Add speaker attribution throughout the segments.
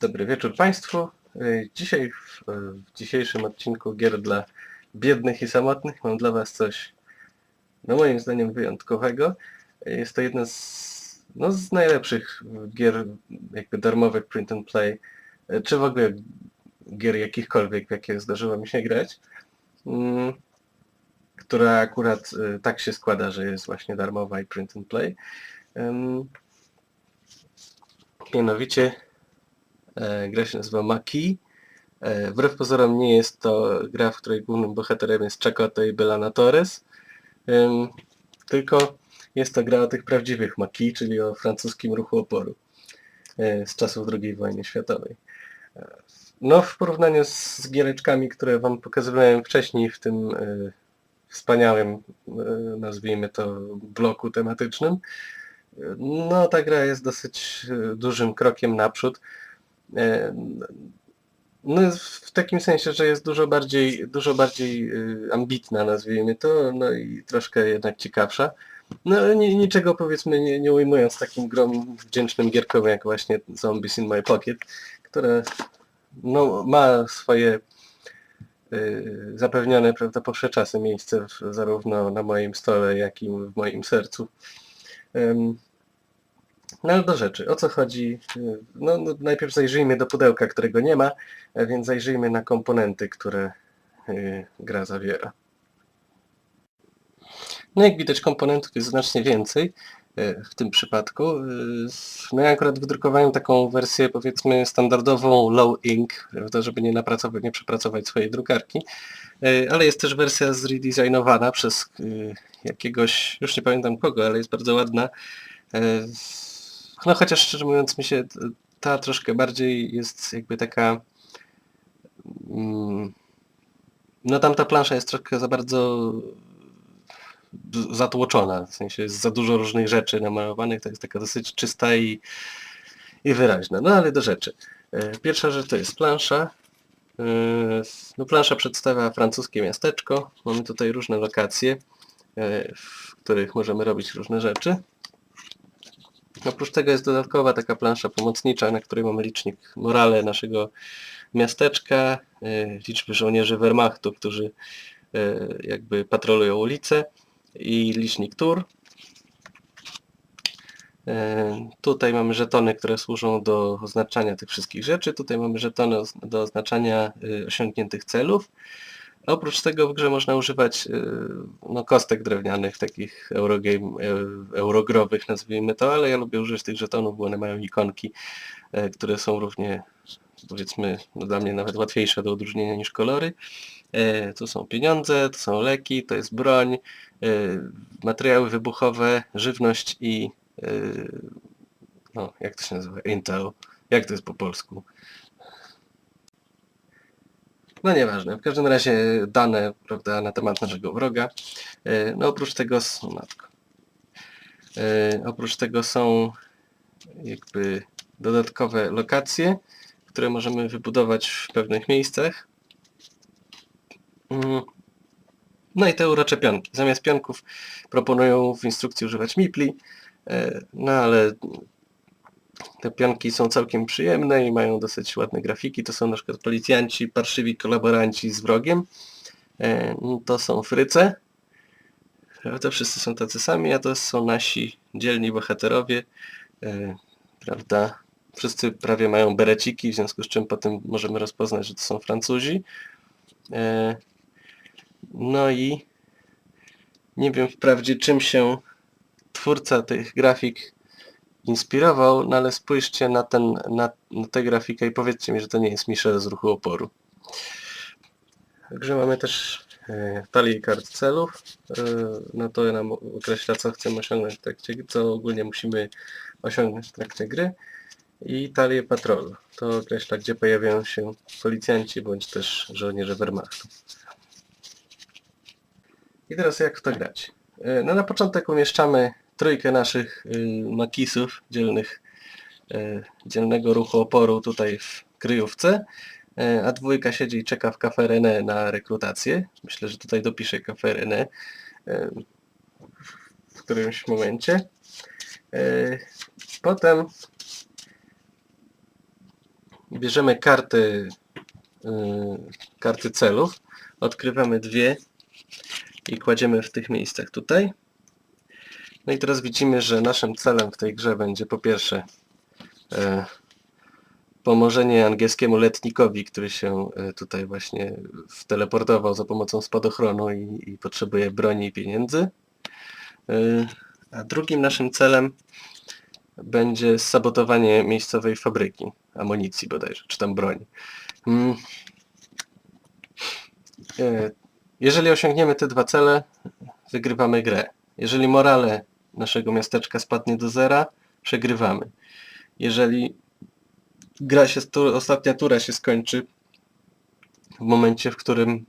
Speaker 1: Dobry wieczór Państwu. Y, Dzisiaj w, w dzisiejszym odcinku gier dla biednych i samotnych mam dla Was coś, no moim zdaniem wyjątkowego. Y, Jest to jedna z, no, z najlepszych gier jakby darmowych print and play, y, czy w ogóle gier jakichkolwiek, w jakie zdarzyło mi się grać, mm, która akurat y, tak się składa, że jest właśnie darmowa i print and play. Mianowicie e, gra się nazywa Maki. E, wbrew pozorom nie jest to gra, w której głównym bohaterem jest Chakotay Belana Torres, em, tylko jest to gra o tych prawdziwych Maki, czyli o francuskim ruchu oporu e, z czasów II wojny światowej. E, No w porównaniu z, z giereczkami, które Wam pokazywałem wcześniej w tym e, wspaniałym, e, nazwijmy to, bloku tematycznym, no, ta gra jest dosyć e, dużym krokiem naprzód. E, No, w takim sensie, że jest dużo bardziej, dużo bardziej e, ambitna, nazwijmy to, no i troszkę jednak ciekawsza. No, ni- niczego powiedzmy nie, nie ujmując takim grom wdzięcznym gierkom jak właśnie Zombies in My Pocket, które no, ma swoje e, zapewnione, prawda, po wsze czasy miejsce w, zarówno na moim stole, jak i w moim sercu. No ale do rzeczy, o co chodzi? No, no najpierw zajrzyjmy do pudełka, którego nie ma, więc zajrzyjmy na komponenty, które y, gra zawiera. No jak widać komponentów jest znacznie więcej w tym przypadku. Y, No ja akurat wydrukowałem taką wersję powiedzmy standardową low ink, żeby nie, napracować, nie przepracować swojej drukarki, Y, ale jest też wersja zredesignowana przez y, jakiegoś, już nie pamiętam kogo, ale jest bardzo ładna. No chociaż szczerze mówiąc mi się ta troszkę bardziej jest jakby taka mm, no tamta plansza jest troszkę za bardzo zatłoczona, w sensie jest za dużo różnych rzeczy namalowanych, to jest taka dosyć czysta i, i wyraźna. No ale do rzeczy. E, Pierwsza rzecz to jest plansza. E, No plansza przedstawia francuskie miasteczko. Mamy tutaj różne lokacje, e, w których możemy robić różne rzeczy. Oprócz tego jest dodatkowa taka plansza pomocnicza, na której mamy licznik morale naszego miasteczka, liczby żołnierzy Wehrmachtu, którzy jakby patrolują ulice i licznik tur. E, Tutaj mamy żetony, które służą do oznaczania tych wszystkich rzeczy. Tutaj mamy żetony do oznaczania e, osiągniętych celów. Oprócz tego w grze można używać e, no, kostek drewnianych, takich Eurogame, e, eurogrowych nazwijmy to, ale ja lubię użyć tych żetonów, bo one mają ikonki, e, które są równie powiedzmy no, dla mnie nawet łatwiejsze do odróżnienia niż kolory. E, Tu są pieniądze, to są leki, to jest broń, e, materiały wybuchowe, żywność i e, no, jak to się nazywa? Intel. Jak to jest po polsku? No nieważne, w każdym razie dane prawda, na temat naszego wroga. No oprócz tego matko. Oprócz tego są jakby dodatkowe lokacje, które możemy wybudować w pewnych miejscach. Mm. No i te urocze pionki. Zamiast pionków proponują w instrukcji używać mipli, e, no ale te pionki są całkiem przyjemne i mają dosyć ładne grafiki. To są na przykład policjanci, parszywi kolaboranci z wrogiem. E, To są fryce. To wszyscy są tacy sami, a to są nasi dzielni bohaterowie. E, Prawda? Wszyscy prawie mają bereciki, w związku z czym potem możemy rozpoznać, że to są Francuzi. No i nie wiem wprawdzie czym się twórca tych grafik inspirował, no ale spójrzcie na, ten, na, na tę grafikę i powiedzcie mi, że to nie jest Michel z ruchu oporu. Także mamy też e, talię kart celów. E, no to nam określa, co chcemy osiągnąć w trakcie, co ogólnie musimy osiągnąć w trakcie gry. I talię patrolu. To określa, gdzie pojawiają się policjanci bądź też żołnierze Wehrmachtu. I teraz jak w to grać? E, No na początek umieszczamy trójkę naszych y, makisów dzielnych, y, dzielnego ruchu oporu tutaj w kryjówce, y, a dwójka siedzi i czeka w Cafe René na rekrutację. Myślę, że tutaj dopiszę y, w którymś momencie. Y, Potem bierzemy karty, yy, karty celów, odkrywamy dwie i kładziemy w tych miejscach tutaj. No i teraz widzimy, że naszym celem w tej grze będzie po pierwsze e, pomożenie angielskiemu letnikowi, który się e, tutaj właśnie wteleportował za pomocą spadochronu i, i potrzebuje broni i pieniędzy. E, a drugim naszym celem będzie sabotowanie miejscowej fabryki amunicji bodajże, czy tam broni. Mm. E, Jeżeli osiągniemy te dwa cele, wygrywamy grę. Jeżeli morale naszego miasteczka spadnie do zera, przegrywamy. Jeżeli gra się, ostatnia tura się skończy w momencie, w którym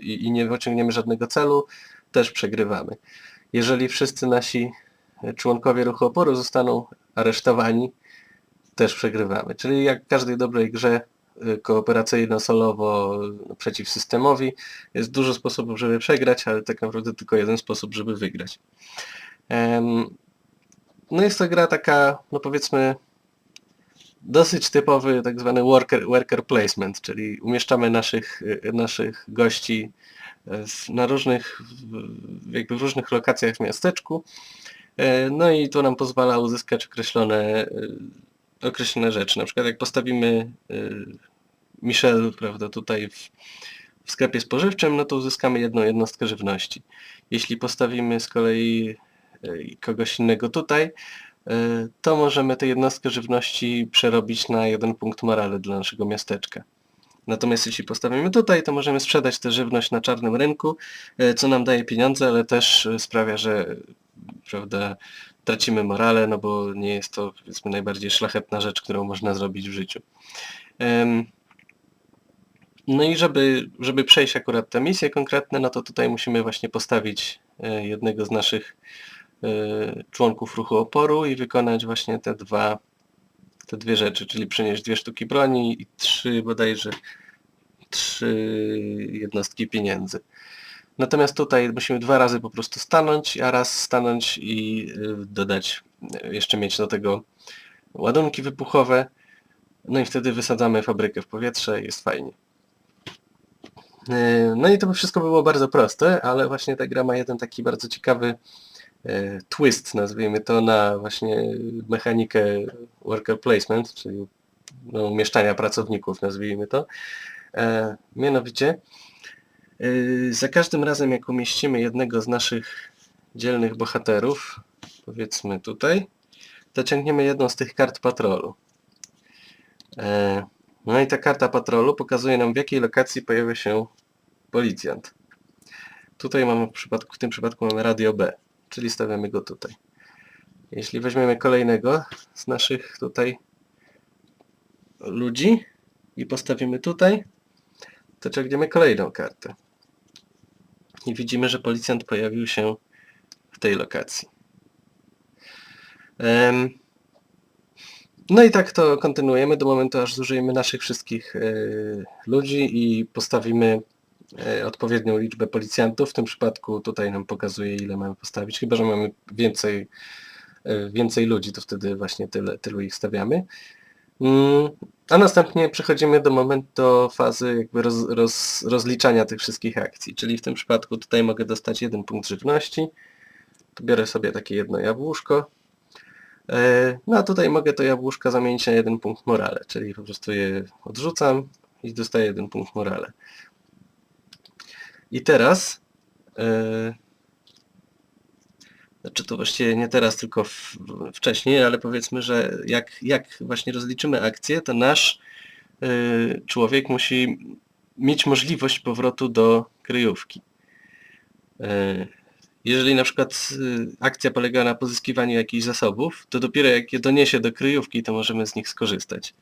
Speaker 1: i, i nie osiągniemy żadnego celu, też przegrywamy. Jeżeli wszyscy nasi członkowie ruchu oporu zostaną aresztowani, też przegrywamy. Czyli jak w każdej dobrej grze y, kooperacyjno-solowo no, przeciw systemowi jest dużo sposobów, żeby przegrać, ale tak naprawdę tylko jeden sposób, żeby wygrać. No jest to gra taka, no powiedzmy, dosyć typowy tak zwany worker, worker placement, czyli umieszczamy naszych, y, naszych gości w- na różnych, jakby w różnych lokacjach w miasteczku. E, No i to nam pozwala uzyskać określone, y, określone rzeczy. Na przykład jak postawimy Michel, prawda, tutaj w, w sklepie spożywczym, no to uzyskamy jedną jednostkę żywności. Jeśli postawimy z kolei y, kogoś innego tutaj, y, to możemy tę jednostkę żywności przerobić na jeden punkt morale dla naszego miasteczka. Natomiast jeśli postawimy tutaj, to możemy sprzedać tę żywność na czarnym rynku, y, co nam daje pieniądze, ale też sprawia, że prawda, tracimy morale, no bo nie jest to powiedzmy najbardziej szlachetna rzecz, którą można zrobić w życiu. No i żeby, żeby przejść akurat te misje konkretne, no to tutaj musimy właśnie postawić e, jednego z naszych e, członków ruchu oporu i wykonać właśnie te dwa, te dwie rzeczy, czyli przynieść dwie sztuki broni i trzy bodajże trzy jednostki pieniędzy. Natomiast tutaj musimy dwa razy po prostu stanąć, a raz stanąć i y, dodać, jeszcze mieć do tego ładunki wybuchowe. No i wtedy wysadzamy fabrykę w powietrze jest fajnie. Y, No i to by wszystko było bardzo proste, ale właśnie ta gra ma jeden taki bardzo ciekawy y, twist, nazwijmy to, na właśnie mechanikę worker placement, czyli no, umieszczania pracowników, nazwijmy to. E, Mianowicie Za każdym razem jak umieścimy jednego z naszych dzielnych bohaterów, powiedzmy tutaj, to ciągniemy jedną z tych kart patrolu. E, No i ta karta patrolu pokazuje nam w jakiej lokacji pojawia się policjant. Tutaj mamy w, przypadku, w tym przypadku mamy radio B, czyli stawiamy go tutaj. Jeśli weźmiemy kolejnego z naszych tutaj ludzi i postawimy tutaj, to ciągniemy kolejną kartę. I widzimy, że policjant pojawił się w tej lokacji. No i tak to kontynuujemy do momentu, aż zużyjemy naszych wszystkich e, ludzi i postawimy odpowiednią liczbę policjantów. W tym przypadku tutaj nam pokazuje, ile mamy postawić. Chyba, że mamy więcej, e, więcej ludzi, to wtedy właśnie tyle, tylu ich stawiamy. Mm, A następnie przechodzimy do momentu, do fazy jakby roz, roz, rozliczania tych wszystkich akcji. Czyli w tym przypadku tutaj mogę dostać jeden punkt żywności. Tu biorę sobie takie jedno jabłuszko. E, No a tutaj mogę to jabłuszko zamienić na jeden punkt morale, czyli po prostu je odrzucam i dostaję jeden punkt morale. I teraz, e, znaczy to właściwie nie teraz, tylko w, wcześniej, ale powiedzmy, że jak, jak właśnie rozliczymy akcję, to nasz y, człowiek musi mieć możliwość powrotu do kryjówki. Y, jeżeli na przykład akcja polega na pozyskiwaniu jakichś zasobów, to dopiero jak je doniesie do kryjówki, to możemy z nich skorzystać.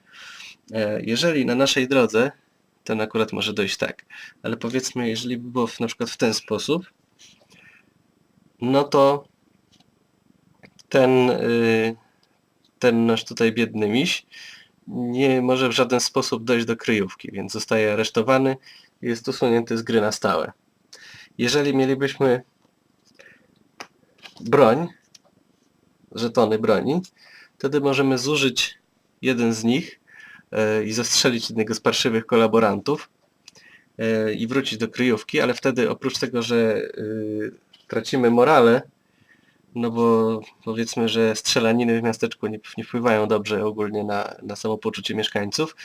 Speaker 1: E, Jeżeli na naszej drodze, ten akurat może dojść tak, ale powiedzmy, jeżeli by było w, na przykład w ten sposób, no to ten, y, ten nasz tutaj biedny miś nie może w żaden sposób dojść do kryjówki, więc zostaje aresztowany i jest usunięty z gry na stałe. Jeżeli mielibyśmy broń, żetony broni, wtedy możemy zużyć jeden z nich, i zastrzelić jednego z parszywych kolaborantów e, i wrócić do kryjówki, ale wtedy oprócz tego, że y, tracimy morale, no bo powiedzmy, że strzelaniny w miasteczku nie, nie wpływają dobrze ogólnie na, na samopoczucie mieszkańców,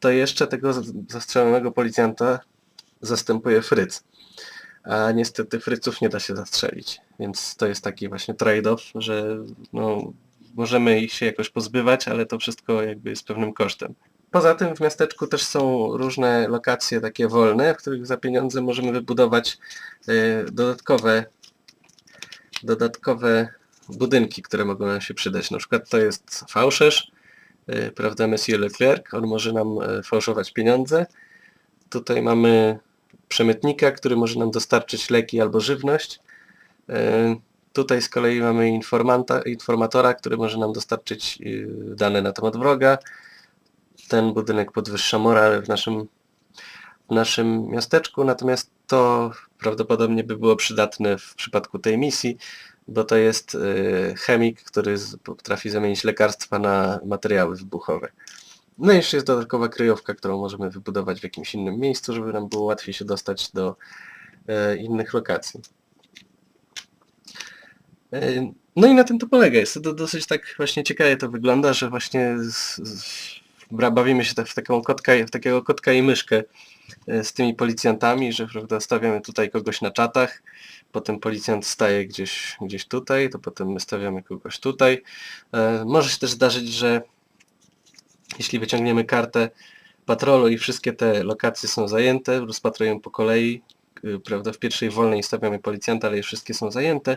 Speaker 1: to jeszcze tego zastrzelonego policjanta zastępuje Fryc. A niestety Fryców nie da się zastrzelić, więc to jest taki właśnie trade-off, że no, możemy ich się jakoś pozbywać, ale to wszystko jakby jest pewnym kosztem. Poza tym w miasteczku też są różne lokacje takie wolne, w których za pieniądze możemy wybudować e, dodatkowe dodatkowe budynki, które mogą nam się przydać. Na przykład to jest fałszerz, y, prawda, Monsieur Leclerc, on może nam e, fałszować pieniądze. Tutaj mamy przemytnika, który może nam dostarczyć leki albo żywność. Tutaj z kolei mamy informatora, który może nam dostarczyć y, dane na temat wroga. Ten budynek podwyższa morale w naszym, w naszym miasteczku, natomiast to prawdopodobnie by było przydatne w przypadku tej misji, bo to jest y, chemik, który potrafi zamienić lekarstwa na materiały wybuchowe. No i jeszcze jest dodatkowa kryjówka, którą możemy wybudować w jakimś innym miejscu, żeby nam było łatwiej się dostać do e, innych lokacji. E, No i na tym to polega. Jest to do- dosyć tak właśnie ciekawie to wygląda, że właśnie z, z, bawimy się tak w taką kotka, w takiego kotka i myszkę e, z tymi policjantami, że prawda, stawiamy tutaj kogoś na czatach, potem policjant staje gdzieś, gdzieś tutaj, to potem my stawiamy kogoś tutaj. E, Może się też zdarzyć, że jeśli wyciągniemy kartę patrolu i wszystkie te lokacje są zajęte, rozpatrujemy po kolei, prawda, w pierwszej wolnej stawiamy policjanta, ale je wszystkie są zajęte,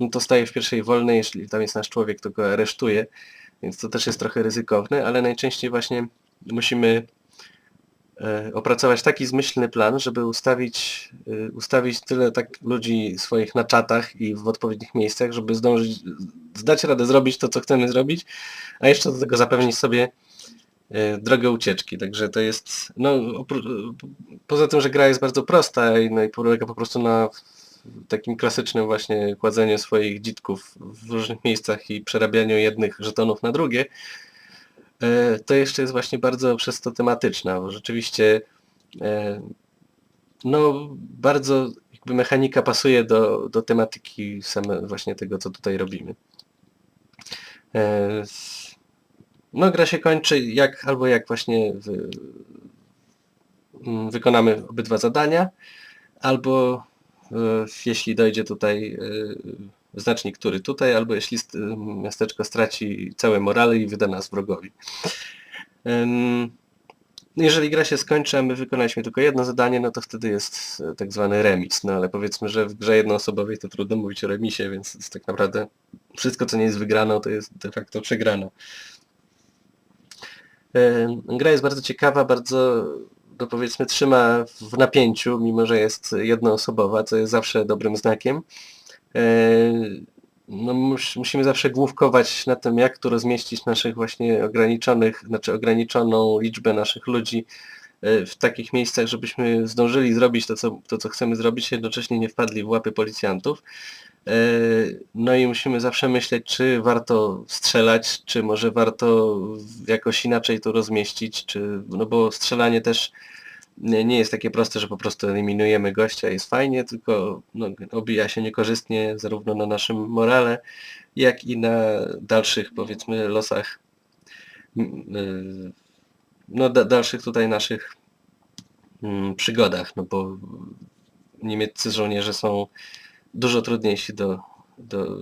Speaker 1: no to staje w pierwszej wolnej, jeśli tam jest nasz człowiek, to go aresztuje, więc to też jest trochę ryzykowne, ale najczęściej właśnie musimy e, opracować taki zmyślny plan, żeby ustawić, y, ustawić tyle tak ludzi swoich na czatach i w odpowiednich miejscach, żeby zdążyć, zdać radę zrobić to, co chcemy zrobić, a jeszcze do tego zapewnić sobie drogę ucieczki. Także to jest, no poza tym, że gra jest bardzo prosta i, no, i polega po prostu na takim klasycznym właśnie kładzeniu swoich dzitków w różnych miejscach i przerabianiu jednych żetonów na drugie, e, to jeszcze jest właśnie bardzo przez to tematyczna, bo rzeczywiście e, no bardzo jakby mechanika pasuje do, do tematyki same właśnie tego, co tutaj robimy. No gra się kończy jak albo jak właśnie wy, mm, wykonamy obydwa zadania, albo e, jeśli dojdzie tutaj e, znacznik, który tutaj, albo jeśli st- miasteczko straci całe morale i wyda nas wrogowi. Jeżeli gra się skończy, a my wykonaliśmy tylko jedno zadanie, no to wtedy jest e, tak zwany remis. No ale powiedzmy, że w grze jednoosobowej to trudno mówić o remisie, więc tak naprawdę wszystko, co nie jest wygraną, to jest de facto przegrano. Gra jest bardzo ciekawa, bardzo no powiedzmy trzyma w napięciu, mimo że jest jednoosobowa, co jest zawsze dobrym znakiem. No, mus, musimy zawsze główkować na tym, jak tu rozmieścić naszych właśnie ograniczonych, znaczy ograniczoną liczbę naszych ludzi e, w takich miejscach, żebyśmy zdążyli zrobić to, co, to, co chcemy zrobić, jednocześnie nie wpadli w łapy policjantów. E, No i musimy zawsze myśleć, czy warto strzelać, czy może warto jakoś inaczej to rozmieścić, czy, no bo strzelanie też nie, jest takie proste, że po prostu eliminujemy gościa jest fajnie, tylko no, obija się niekorzystnie zarówno na naszym morale, jak i na dalszych powiedzmy losach y, no da, dalszych tutaj naszych przygodach, no bo niemieccy żołnierze są dużo trudniejsi do, do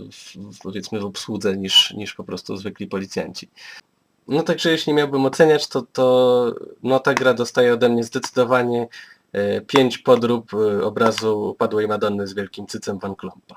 Speaker 1: powiedzmy w obsłudze niż, niż po prostu zwykli policjanci. No także jeśli miałbym oceniać, to, to no ta gra dostaje ode mnie zdecydowanie 5 podrób e, obrazu Upadłej Madonny z wielkim cycem Van Klompa.